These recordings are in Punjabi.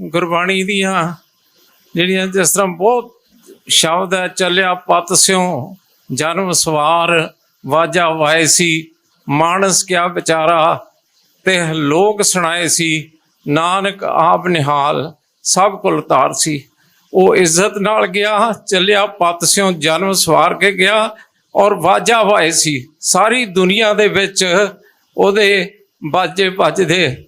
ਗੁਰਬਾਣੀ ਦੀਆਂ, ਜਿਹੜੀਆਂ ਜਿਸ ਤਰ੍ਹਾਂ ਬਹੁਤ ਸ਼ਬਦ ਹੈ, ਚੱਲਿਆ ਪਤ ਸਿਉ, ਜਨਮ ਸਵਾਰ, ਵਾਜਾ ਵਾਏ ਸੀ, ਮਾਨਸ ਕਿਆ ਵਿਚਾਰਾ, ਤੇ ਲੋਕ ਸੁਣਾਏ ਸੀ, ਨਾਨਕ ਆਪ ਨਿਹਾਲ, ਸਭ ਕੁਲ ਤਾਰ ਸੀ। ਉਹ ਇੱਜ਼ਤ ਨਾਲ ਗਿਆ, ਚੱਲਿਆ ਪਤ ਸਿਉ, ਜਨਮ ਸਵਾਰ ਕੇ ਗਿਆ, ਔਰ ਵਾਜਾ ਵਾਏ ਸੀ। ਸਾਰੀ ਦੁਨੀਆ ਦੇ ਵਿੱਚ ਉਹਦੇ ਬਾਜੇ ਵੱਜਦੇ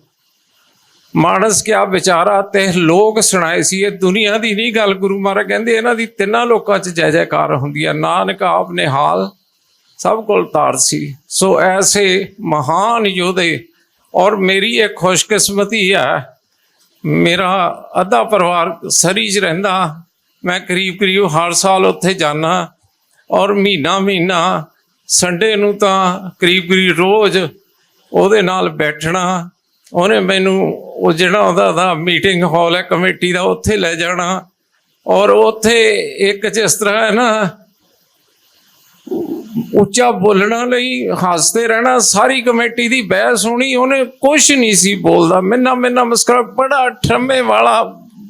ਮਾਨਸ ਕਿਆ ਵਿਚਾਰਾ ਤੇ ਲੋਕ ਸੁਣਾਏ ਸੀ, ਇਹ ਦੁਨੀਆ ਦੀ ਨਹੀਂ ਗੱਲ ਗੁਰੂ ਮਹਾਰਾਜ ਕਹਿੰਦੇ, ਇਹਨਾਂ ਦੀ ਤਿੰਨਾਂ ਲੋਕਾਂ 'ਚ ਜੈ ਜੈਕਾਰ ਹੁੰਦੀ ਹੈ ਨਾਨਕ ਆਪ ਨੇ ਹਾਲ ਸਭ ਕੋਲ ਤਾਰ ਸੀ। ਸੋ ਐਸੇ ਮਹਾਨ ਯੋਧੇ, ਔਰ ਮੇਰੀ ਇਹ ਖੁਸ਼ਕਿਸਮਤੀ ਹੈ, ਮੇਰਾ ਅੱਧਾ ਪਰਿਵਾਰ ਸਰੀ 'ਚ ਰਹਿੰਦਾ, ਮੈਂ ਕਰੀਬ ਕਰੀਬ ਹਰ ਸਾਲ ਉੱਥੇ ਜਾਣਾ ਔਰ ਮਹੀਨਾ ਮਹੀਨਾ ਸੰਡੇ ਨੂੰ ਤਾਂ ਕਰੀਬ ਕਰੀਬ ਰੋਜ਼ ਉਹਦੇ ਨਾਲ ਬੈਠਣਾ ਉਹਨੇ ਮੈਨੂੰ ਉਹ ਜਿਹੜਾ ਉਹਦਾ ਦਾ ਮੀਟਿੰਗ ਹਾਲ ਹੈ ਕਮੇਟੀ ਦਾ, ਉੱਥੇ ਲੈ ਜਾਣਾ। ਔਰ ਉੱਥੇ ਇੱਕ ਜਿਸ ਤਰ੍ਹਾਂ ਹੈ ਨਾ, ਉੱਚਾ ਬੋਲਣਾ ਲਈ ਹੱਸਦੇ ਰਹਿਣਾ, ਸਾਰੀ ਕਮੇਟੀ ਦੀ ਬਹਿਸ ਹੋਣੀ ਉਹਨੇ ਕੁਝ ਨਹੀਂ ਸੀ ਬੋਲਦਾ। ਮੈਨਾਂ ਮੈਨਾਂ ਮੁਸਕਰਾ, ਬੜਾ ਠਰਮੇ ਵਾਲਾ,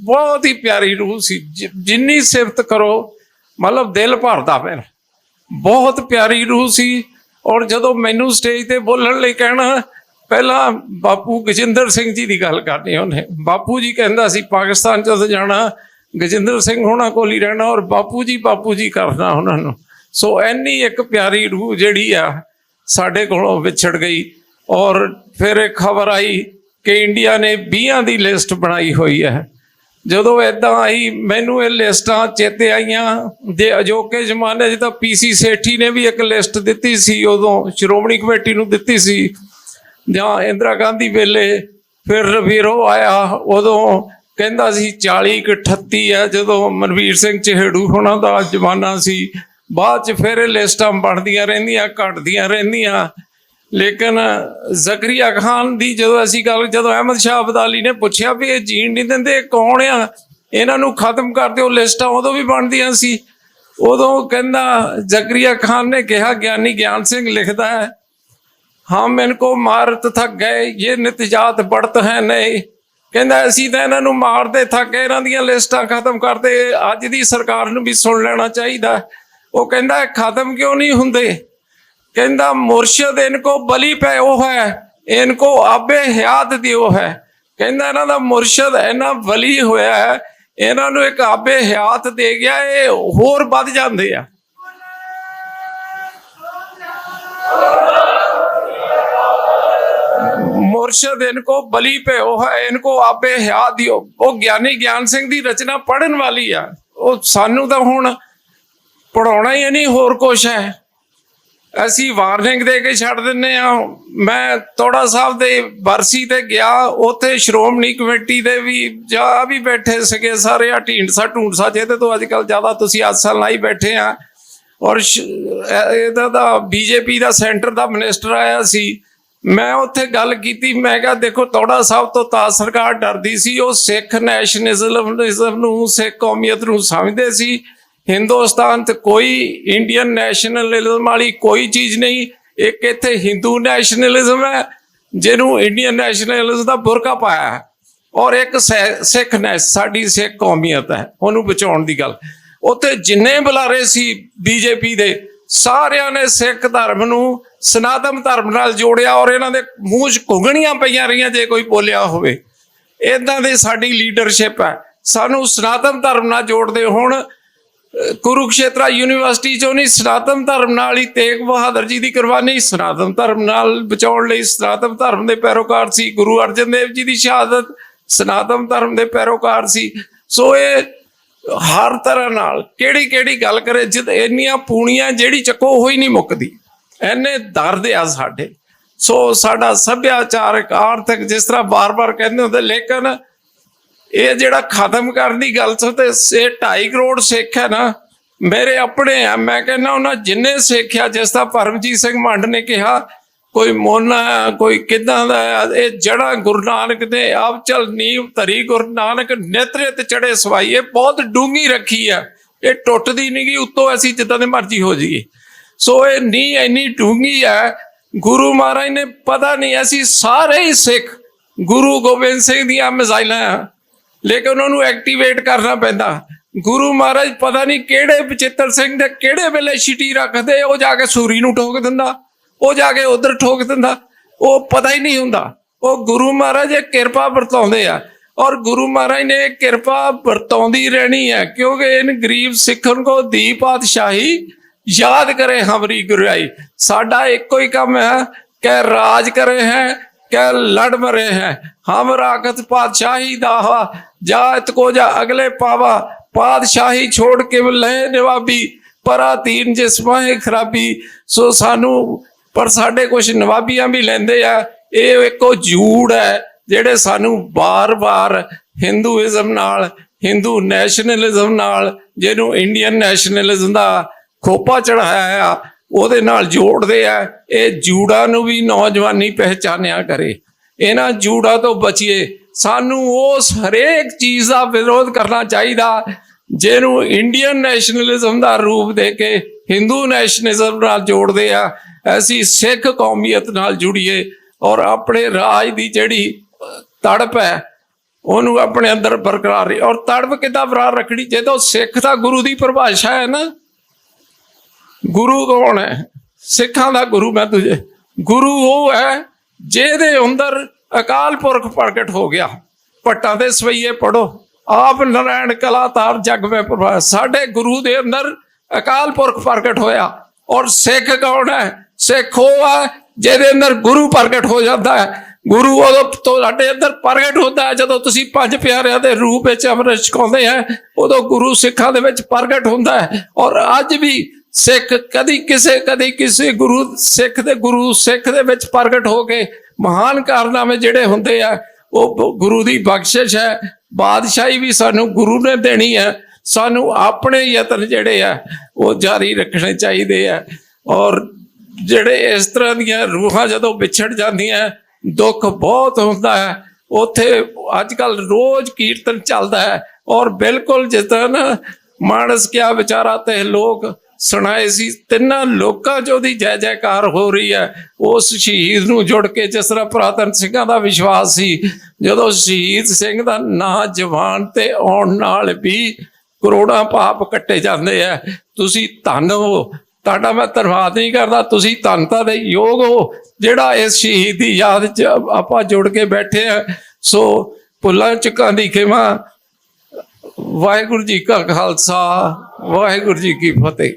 ਬਹੁਤ ਹੀ ਪਿਆਰੀ ਰੂਹ ਸੀ। ਜਿ- ਜਿੰਨੀ ਸਿਫਤ ਕਰੋ, ਮਤਲਬ ਦਿਲ ਭਰਦਾ ਫਿਰ। ਬਹੁਤ ਪਿਆਰੀ ਰੂਹ ਸੀ। ਔਰ ਜਦੋਂ ਮੈਨੂੰ ਸਟੇਜ ਤੇ ਬੋਲਣ ਲਈ ਕਹਿਣਾ ਪਹਿਲਾਂ ਬਾਪੂ ਗਜਿੰਦਰ ਸਿੰਘ ਜੀ ਦੀ ਗੱਲ ਕਰਨੀ ਉਹਨੇ। ਬਾਪੂ ਜੀ ਕਹਿੰਦਾ ਸੀ, ਪਾਕਿਸਤਾਨ ਜਦੋਂ ਜਾਣਾ, ਗਜਿੰਦਰ ਸਿੰਘ ਹੋਣਾ ਕੋਲ ਹੀ ਰਹਿਣਾ ਔਰ ਬਾਪੂ ਜੀ ਬਾਪੂ ਜੀ ਕਰਨਾ ਉਹਨਾਂ ਨੂੰ। ਸੋ ਐਨੀ ਇੱਕ ਪਿਆਰੀ ਰੂਹ ਜਿਹੜੀ ਆ ਸਾਡੇ ਕੋਲੋਂ ਵਿਛੜ ਗਈ ਔਰ ਫਿਰ ਇੱਕ ਖਬਰ ਆਈ ਕਿ ਇੰਡੀਆ ਨੇ 20 ਦੀ ਲਿਸਟ ਬਣਾਈ ਹੋਈ ਹੈ। ਜਦੋਂ ਇਦਾਂ ਆਈ, ਮੈਨੂੰ ਇਹ ਲਿਸਟਾਂ ਚੇਤੇ ਆਈਆਂ। ਦੇ ਅਜੋਕੇ ਜ਼ਮਾਨੇ 'ਚ ਤਾਂ ਪੀਸੀ ਸੇਠੀ ਨੇ ਵੀ ਇੱਕ ਲਿਸਟ ਦਿੱਤੀ ਸੀ, ਉਦੋਂ ਸ਼੍ਰੋਮਣੀ ਕਮੇਟੀ ਨੂੰ ਦਿੱਤੀ ਸੀ। ਜਾਂ ਇੰਦਰਾ ਗਾਂਧੀ ਵੇਲੇ ਫਿਰ ਰਵੀਰੋ ਆਇਆ, ਉਦੋਂ ਕਹਿੰਦਾ ਸੀ 40 ਕਿ 38 ਹੈ, ਜਦੋਂ ਮਨਵੀਰ ਸਿੰਘ ਚਿਹੜੂ ਹੋਣਾ ਦਾ ਜ਼ਮਾਨਾ ਸੀ, ਬਾਅਦ ਚ ਫਿਰ ਇਹ ਲਿਸਟਾਂ ਬਣਦੀਆਂ ਰਹਿੰਦੀਆਂ, ਘਟਦੀਆਂ ਰਹਿੰਦੀਆਂ। ਲੇਕਿਨ ਜ਼ਕਰੀਆ ਖਾਨ ਦੀ ਜਦੋਂ ਅਸੀਂ ਗੱਲ, ਜਦੋਂ ਅਹਿਮਦ ਸ਼ਾਹ ਅਬਦਾਲੀ ਨੇ ਪੁੱਛਿਆ ਵੀ ਇਹ ਜੀਣ ਨਹੀਂ ਦਿੰਦੇ, ਇਹ ਕੌਣ ਆ? ਇਹਨਾਂ ਨੂੰ ਖਤਮ ਕਰ ਦਿਓ, ਲਿਸਟਾਂ ਉਦੋਂ ਵੀ ਬਣਦੀਆਂ ਸੀ। ਉਦੋਂ ਕਹਿੰਦਾ ਜ਼ਕਰੀਆ ਖਾਨ ਨੇ ਕਿਹਾ, ਗਿਆਨੀ ਗਿਆਨ ਸਿੰਘ ਲਿਖਦਾ ਹੈ ਹਮ ਇਨਕੋ ਮਾਰਤ ਥੱਕ ਗਏ ਇਹ ਨਤੀਜਾਤ ਬੜਤ ਹੈ ਨਹੀਂ। ਕਹਿੰਦਾ, ਅਸੀਂ ਤਾਂ ਇਹਨਾਂ ਨੂੰ ਮਾਰਦੇ ਥੱਕ ਗਏ ਇਹਨਾਂ ਦੀਆਂ ਲਿਸਟਾਂ ਖਤਮ ਕਰਦੇ, ਅੱਜ ਦੀ ਸਰਕਾਰ ਨੂੰ ਵੀ ਸੁਣ ਲੈਣਾ ਚਾਹੀਦਾ। ਉਹ ਕਹਿੰਦਾ ਖਤਮ ਕਿਉਂ ਨਹੀਂ ਹੁੰਦੇ? ਕਹਿੰਦਾ, ਮੁਰਸ਼ਦ ਇਨਕੋ ਬਲੀ ਪੈ ਉਹ ਹੈ, ਇਨਕੋ ਆਬੇ ਹਯਾਤ ਦਿਓ ਹੈ। ਕਹਿੰਦਾ, ਇਹਨਾਂ ਦਾ ਮੁਰਸ਼ਦ ਇਹਨਾਂ ਬਲੀ ਹੋਇਆ ਹੈ, ਇਹਨਾਂ ਨੂੰ ਇੱਕ ਆਬੇ ਹਯਾਤ ਦੇ ਗਿਆ, ਇਹ ਹੋਰ ਵੱਧ ਜਾਂਦੇ ਆ। ਮੁਰਸ਼ਦ, ਇਨਕੋ ਬਲੀ ਭਇਓ ਹੈ ਇਨਕੋ ਆਪੇ ਹਿਆ ਦਿਓ। ਉਹ ਗਿਆਨੀ ਗਿਆਨ ਸਿੰਘ ਦੀ ਰਚਨਾ ਪੜਨ ਵਾਲੀ ਆ। ਉਹ ਸਾਨੂੰ ਤਾਂ ਹੁਣ ਪੜਾਉਣਾ ਹੀ ਨਹੀਂ ਹੋਰ ਕੁਛ ਹੈ। ਅਸੀਂ ਵਾਰਨਿੰਗ ਦੇ ਕੇ ਛੱਡ ਦਿੰਨੇ ਆ। ਮੈਂ ਤੋੜਾ ਸਾਹਿਬ ਦੇ ਬਰਸੀ ਤੇ ਗਿਆ, ਉੱਥੇ ਸ਼੍ਰੋਮਣੀ ਕਮੇਟੀ ਦੇ ਵੀ ਜਾ ਵੀ ਬੈਠੇ ਸਕੇ ਸਾਰੇ। ਆ ਢੀਂਡਸਾ, ਢੂੰਡਸਾ, ਜਿਹਦੇ ਤੋਂ ਅੱਜ ਕੱਲ ਜ਼ਿਆਦਾ ਤੁਸੀਂ ਅਸਲ ਨਾਲ ਹੀ ਬੈਠੇ ਆ। ਔਰ ਇਹਦਾ ਦਾ ਬੀਜੇਪੀ ਦਾ ਸੈਂਟਰ ਦਾ ਮਿਨਿਸਟਰ ਆਇਆ ਸੀ। ਮੈਂ ਉੱਥੇ ਗੱਲ ਕੀਤੀ, ਮੈਂ ਕਿਹਾ, ਦੇਖੋ, ਤੋੜਾ ਸਾਹਿਬ ਤੋਂ ਤਾਂ ਸਰਕਾਰ ਡਰਦੀ ਸੀ, ਉਹ ਸਿੱਖ ਨੈਸ਼ਨਲਿਜ਼ਮ ਨੂੰ, ਸਿੱਖ ਕੌਮੀਅਤ ਨੂੰ ਸਮਝਦੇ ਸੀ। ਹਿੰਦੁਸਤਾਨ ਤੇ ਕੋਈ ਇੰਡੀਅਨ ਨੈਸ਼ਨਲਿਜ਼ਮ ਵਾਲੀ ਕੋਈ ਚੀਜ਼ ਨਹੀਂ, ਇੱਕ ਇੱਥੇ ਹਿੰਦੂ ਨੈਸ਼ਨਲਿਜ਼ਮ ਹੈ, ਜਿਹਨੂੰ ਇੰਡੀਅਨ ਨੈਸ਼ਨਲਿਜ਼ਮ ਦਾ ਬੁਰਕਾ ਪਾਇਆ ਹੈ। ਔਰ ਇੱਕ ਸੈ- ਸਿੱਖ ਨੇ, ਸਾਡੀ ਸਿੱਖ ਕੌਮੀਅਤ ਹੈ, ਉਹਨੂੰ ਬਚਾਉਣ ਦੀ ਗੱਲ। ਉੱਥੇ ਜਿੰਨੇ ਬੁਲਾਰੇ ਸੀ ਬੀਜੇਪੀ ਦੇ ਸਾਰਿਆਂ ਨੇ ਸਿੱਖ ਧਰਮ ਨੂੰ ਸਨਾਤਨ ਧਰਮ ਨਾਲ ਜੋੜਿਆ ਔਰ ਇਹਨਾਂ ਦੇ ਮੂੰਹ 'ਚ ਘੁੰਗਣੀਆਂ ਪਈਆਂ ਰਹੀਆਂ ਜੇ ਕੋਈ ਬੋਲਿਆ ਹੋਵੇ। ਇਦਾਂ ਦੀ ਸਾਡੀ ਲੀਡਰਸ਼ਿਪ ਹੈ। ਸਾਨੂੰ ਸਨਾਤਨ ਧਰਮ ਨਾਲ ਜੋੜਦੇ ਹੋਣ, ਕੁਰੂਕਸ਼ੇਤਰਾ ਯੂਨੀਵਰਸਿਟੀ ਚੋਂ ਨਹੀਂ, ਸਨਾਤਨ ਧਰਮ ਨਾਲ ਹੀ ਤੇਗ ਬਹਾਦਰ ਜੀ ਦੀ ਕੁਰਬਾਨੀ, ਸਨਾਤਨ ਧਰਮ ਨਾਲ ਬਚਾਉਣ ਲਈ ਸਨਾਤਨ ਧਰਮ ਦੇ ਪੈਰੋਕਾਰ ਸੀ, ਗੁਰੂ ਅਰਜਨ ਦੇਵ ਜੀ ਦੀ ਸ਼ਹਾਦਤ ਸਨਾਤਨ ਧਰਮ ਦੇ ਪੈਰੋਕਾਰ ਸੀ। ਸੋ ਇਹ ਹਰ ਤਰ੍ਹਾਂ ਨਾਲ ਕਿਹੜੀ ਕਿਹੜੀ ਗੱਲ ਕਰੇ, ਜਦ ਇੰਨੀਆਂ ਪੂਣੀਆਂ ਜਿਹੜੀ ਚੱਕੋ ਹੋਈ ਨਹੀਂ ਮੁੱਕਦੀ। ਐਨੇ ਦਰਦ ਆ ਸਾਡੇ। ਸੋ ਸਾਡਾ ਸੱਭਿਆਚਾਰਕ, ਆਰਥਿਕ ਜਿਸ ਤਰ੍ਹਾਂ ਬਾਰ-ਬਾਰ ਕਹਿੰਦੇ ਹੁੰਦੇ, ਲੇਕਿਨ ਇਹ ਜਿਹੜਾ ਖਤਮ ਕਰਨ ਦੀ ਗੱਲ ਸੋ ਤੇ ਇਹ 2.5 ਕਰੋੜ ਸਿੱਖ ਹੈ ਨਾ, ਮੇਰੇ ਆਪਣੇ ਆ, ਮੈਂ ਕਹਿੰਦਾ ਉਹਨਾਂ ਜਿੰਨੇ ਸਿੱਖਿਆ ਜਿਸ ਤਰ੍ਹਾਂ ਪਰਮਜੀਤ ਸਿੰਘ ਮੰਡ ਨੇ ਕਿਹਾ ਕੋਈ ਮੋਨਾ ਹੈ, ਕੋਈ ਕਿਦਾਂ ਦਾ ਇਹ ਜੜਾ ਗੁਰੂ ਨਾਨਕ ਦੇ ਆਪ ਚਲ ਨੀਵ ਧਰੀ ਗੁਰੂ ਨਾਨਕ ਨੇਤਰੇ ਤੇ ਚੜੇ ਸਵਾਈ ਇਹ ਬਹੁਤ ਡੂੰਗੀ ਰੱਖੀ ਆ। ਇਹ ਟੁੱਟਦੀ ਨਹੀਂ ਗਈ ਉੱਤੋਂ ਅਸੀਂ ਜਿੱਦਾਂ ਦੇ ਮਰਜ਼ੀ ਹੋ ਜਾਈਏ। ਸੋ ਇਹ ਨੀ ਇੰਨੀ ਡੂੰਗੀ ਹੈ ਗੁਰੂ ਮਹਾਰਾਜ ਨੇ ਪਤਾ ਨਹੀਂ ਅਸੀਂ ਸਾਰੇ ਹੀ ਸਿੱਖ ਗੁਰੂ ਗੋਬਿੰਦ ਸਿੰਘ ਦੀਆਂ ਮਿਜ਼ਾਈਲਾਂ ਆ। ਲੇਕਿਨ ਉਹਨਾਂ ਨੂੰ ਐਕਟੀਵੇਟ ਕਰਨਾ ਪੈਂਦਾ। ਗੁਰੂ ਮਹਾਰਾਜ ਪਤਾ ਨਹੀਂ ਕਿਹੜੇ ਬਚਿੱਤਰ ਸਿੰਘ ਦੇ ਕਿਹੜੇ ਵੇਲੇ ਛਿਟੀ ਰੱਖਦੇ ਉਹ ਜਾ ਕੇ ਸੂਰੀ ਨੂੰ ਠੋਕ ਦਿੰਦਾ। ਉਹ ਜਾ ਕੇ ਉਧਰ ਠੋਕ ਦਿੰਦਾ। ਉਹ ਪਤਾ ਹੀ ਨਹੀਂ ਹੁੰਦਾ। ਉਹ ਗੁਰੂ ਮਹਾਰਾਜ ਇਹ ਕਿਰਪਾ ਵਰਤਾਉਂਦੇ ਆ। ਔਰ ਗੁਰੂ ਮਹਾਰਾਜ ਨੇ ਕਿਰਪਾ ਵਰਤਾਉਂਦੀ ਰਹਿਣੀ ਹੈ। ਕਿਉਂਕਿ ਇਹਨ ਗਰੀਬ ਸਿੱਖਨ ਕੋ ਦੀ ਪਾਤਸ਼ਾਹੀ ਯਾਦ ਕਰੇ ਹਮਰੀ ਗੁਰਾਈ ਸਾਡਾ ਇੱਕੋ ਹੀ ਕੰਮ ਹੈ। ਕਿ ਰਾਜ ਕਰੇ ਹੈ ਕਿ ਲੜ ਮਰੇ ਹੈ। ਹਮ ਰਾਖਤ ਪਾਤਸ਼ਾਹੀ ਦਾਵਾ ਜਾਤ ਕੋ ਜਾ ਅਗਲੇ ਪਾਵਾ। ਪਾਤਸ਼ਾਹੀ ਛੋੜ ਕੇ ਲੈ ਨਵਾਬੀ, ਪਰਾ ਤੀਨ ਜਿਸਮਾਂ ਖਰਾਬੀ। ਸੋ ਸਾਨੂੰ ਪਰ ਸਾਡੇ ਕੁਝ ਨਵਾਬੀਆਂ ਵੀ ਲੈਂਦੇ ਆ, ਇਹ ਇੱਕੋ ਝੂੜ ਹੈ ਜਿਹੜੇ ਸਾਨੂੰ ਬਾਰ-ਬਾਰ ਹਿੰਦੂਇਜ਼ਮ ਨਾਲ ਹਿੰਦੂ ਨੈਸ਼ਨਲਿਜ਼ਮ ਨਾਲ, ਜਿਹਨੂੰ ਇੰਡੀਅਨ ਨੈਸ਼ਨਲਿਜ਼ਮ ਦਾ ਖੋਪਾ ਚੜਾਇਆ ਆ, ਉਹਦੇ ਨਾਲ ਜੋੜਦੇ ਆ। ਇਹ ਜੂੜਾ ਨੂੰ ਵੀ ਨੌਜਵਾਨੀ ਪਹਿਚਾਨਿਆ ਕਰੇ। ਇਹਨਾਂ ਜੂੜਾ ਤੋਂ ਬਚੀਏ, ਸਾਨੂੰ ਉਸ ਹਰੇਕ ਚੀਜ਼ ਦਾ ਵਿਰੋਧ ਕਰਨਾ ਚਾਹੀਦਾ, ਜਿਹਨੂੰ ਇੰਡੀਅਨ ਨੈਸ਼ਨਲਿਜ਼ਮ ਦਾ ਰੂਪ ਦੇ ਕੇ ਹਿੰਦੂ ਨੈਸ਼ਨਲਿਜ਼ਮ ਨਾਲ ਜੋੜਦੇ ਆ। ਅਸੀਂ ਸਿੱਖ ਕੌਮੀਅਤ ਨਾਲ ਜੁੜੀਏ ਔਰ ਆਪਣੇ ਰਾਜ ਦੀ ਜਿਹੜੀ ਤੜਪ ਹੈ, ਉਹਨੂੰ ਆਪਣੇ ਅੰਦਰ ਬਰਕਰਾਰ ਰਹੀ ਔਰ ਤੜਪ ਕਿੱਦਾਂ ਬਰਾਰ ਰੱਖਣੀ? ਜਦੋਂ ਸਿੱਖ ਦਾ ਗੁਰੂ ਦੀ ਪਰਿਭਾਸ਼ਾ ਹੈ ਨਾ, ਗੁਰੂ ਕੌਣ ਹੈ? ਸਿੱਖਾਂ ਦਾ ਗੁਰੂ ਮੈਂ ਤੁਝੇ। ਗੁਰੂ ਉਹ ਹੈ ਜਿਹਦੇ ਅੰਦਰ ਅਕਾਲ ਪੁਰਖ ਪ੍ਰਗਟ ਹੋ ਗਿਆ। ਪੱਟਾਂ ਦੇ ਸਵਈਏ ਪੜੋ ਆਪ ਨਰਾਇਣ ਕਲਾਤਾਰ ਜਗ ਵਿੱਚ ਪ੍ਰਭਾ ਸਾਡੇ ਗੁਰੂ ਦੇ ਅੰਦਰ ਅਕਾਲ ਪੁਰਖ ਪ੍ਰਗਟ ਹੋਇਆ। ਔਰ ਸਿੱਖ ਕੌਣ ਹੈ? ਸਿੱਖ ਉਹ ਹੈ ਜਿਹਦੇ ਅੰਦਰ ਗੁਰੂ ਪ੍ਰਗਟ ਹੋ ਜਾਂਦਾ ਹੈ। ਗੁਰੂ ਉਦੋਂ ਤੁਹਾਡੇ ਅੰਦਰ ਪ੍ਰਗਟ ਹੁੰਦਾ ਹੈ। ਜਦੋਂ ਤੁਸੀਂ ਪੰਜ ਪਿਆਰਿਆਂ ਦੇ ਰੂਪ ਵਿੱਚ ਅੰਮ੍ਰਿਤ ਛਕਾਉਂਦੇ ਆ ਉਦੋਂ ਗੁਰੂ ਸਿੱਖਾਂ ਦੇ ਵਿੱਚ ਪ੍ਰਗਟ ਹੁੰਦਾ ਹੈ। ਔਰ ਅੱਜ ਵੀ ਸਿੱਖ ਕਦੀ ਕਿਸੇ ਕਦੀ ਕਿਸੇ ਗੁਰੂ ਸਿੱਖ ਦੇ, ਗੁਰੂ ਸਿੱਖ ਦੇ ਵਿੱਚ ਪ੍ਰਗਟ ਹੋ ਕੇ ਮਹਾਨ ਕਾਰਨਾਮੇ ਜਿਹੜੇ ਹੁੰਦੇ ਆ, ਉਹ ਗੁਰੂ ਦੀ ਬਖਸ਼ਿਸ਼ ਹੈ। ਬਾਦਸ਼ਾਹੀ ਵੀ ਸਾਨੂੰ ਗੁਰੂ ਨੇ ਦੇਣੀ ਹੈ। ਸਾਨੂੰ ਆਪਣੇ ਯਤਨ ਜਿਹੜੇ ਆ, ਉਹ ਜਾਰੀ ਰੱਖਣੇ ਚਾਹੀਦੇ ਆ। ਔਰ ਜਿਹੜੇ ਇਸ ਤਰ੍ਹਾਂ ਦੀਆਂ ਰੂਹਾਂ ਜਦੋਂ ਵਿਛੜ ਜਾਂਦੀਆਂ, ਦੁੱਖ ਬਹੁਤ ਹੁੰਦਾ ਹੈ। ਉੱਥੇ ਅੱਜ ਕੱਲ ਰੋਜ਼ ਕੀਰਤਨ ਚੱਲਦਾ ਹੈ ਔਰ ਬਿਲਕੁਲ ਜਿਸ ਤਰ੍ਹਾਂ ਨਾ ਮਾਨਸ ਕਿਆ ਵਿਚਾਰਾ ਤੇ ਲੋਕ ਸੁਣਾਏ ਸੀ, ਤਿੰਨਾਂ ਲੋਕਾਂ 'ਚ ਉਹਦੀ ਜੈ ਜੈਕਾਰ ਹੋ ਰਹੀ ਹੈ। ਉਸ ਸ਼ਹੀਦ ਨੂੰ ਜੁੜ ਕੇ ਜਿਸ ਤਰ੍ਹਾਂ ਪੁਰਾਤਨ ਸਿੰਘਾਂ ਦਾ ਵਿਸ਼ਵਾਸ ਸੀ, ਜਦੋਂ ਸ਼ਹੀਦ ਸਿੰਘ ਦਾ ਨਾਂ ਜਵਾਨ ਤੇ ਆਉਣ ਨਾਲ ਵੀ ਕਰੋੜਾਂ ਪਾਪ ਕੱਟੇ ਜਾਂਦੇ ਆ ਤੁਸੀਂ ਧੰਨ ਹੋ ਤੁਹਾਡਾ ਮੈਂ ਧੰਨਵਾਦ ਨਹੀਂ ਕਰਦਾ, ਤੁਸੀਂ ਧੰਨਤਾ ਦੇ ਯੋਗ ਹੋ। ਜਿਹੜਾ ਇਸ ਸ਼ਹੀਦ ਯਾਦ 'ਚ ਆਪਾਂ ਜੁੜ ਕੇ ਬੈਠੇ ਆ, ਸੋ ਭੁੱਲਾਂ ਚੁੱਕਾਂ ਦੀ ਖਿਮਾ। ਵਾਹਿਗੁਰੂ ਜੀ ਕਾ ਖਾਲਸਾ, ਵਾਹਿਗੁਰੂ ਜੀ ਕੀ ਫਤਿਹ।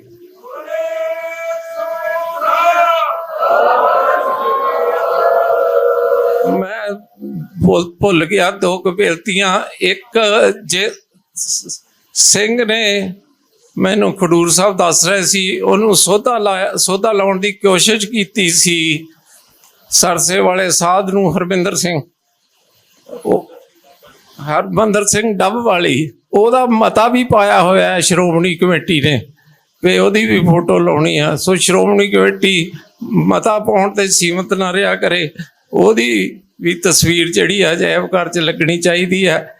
ਮੈਂ ਭੁੱਲ ਭੁੱਲ ਗਿਆ ਦੋ ਕੁ ਇੱਕ ਜੇ ਸਿੰਘ ਨੇ ਮੈਨੂੰ ਖਡੂਰ ਸਾਹਿਬ ਦੱਸ ਰਹੇ ਸੀ, ਉਹਨੂੰ ਸੋਧਾ ਲਾਇਆ ਸੋਧਾ ਲਾਉਣ ਦੀ ਕੋਸ਼ਿਸ਼ ਕੀਤੀ ਸੀ। ਸਰਸੇ ਵਾਲੇ ਸਾਧ ਨੂੰ ਹਰਬਿੰਦਰ ਸਿੰਘ, ਉਹ ਹਰਬੰਦਰ ਸਿੰਘ ਡੱਬ ਵਾਲੀ, ਉਹਦਾ ਮਤਾ ਵੀ ਪਾਇਆ ਹੋਇਆ ਹੈ ਸ਼੍ਰੋਮਣੀ ਕਮੇਟੀ ਨੇ, ਵੀ ਉਹਦੀ ਵੀ ਫੋਟੋ ਲਾਉਣੀ ਆ। ਸੋ ਸ਼੍ਰੋਮਣੀ ਕਮੇਟੀ ਮਤਾ ਪਾਉਣ ਤੇ ਸੀਮਤ ਨਾ ਰਿਹਾ ਕਰੇ, ਉਹਦੀ ਵੀ ਤਸਵੀਰ ਜਿਹੜੀ ਆ ਜੈਵ ਘਰ ਚ ਲੱਗਣੀ ਚਾਹੀਦੀ ਹੈ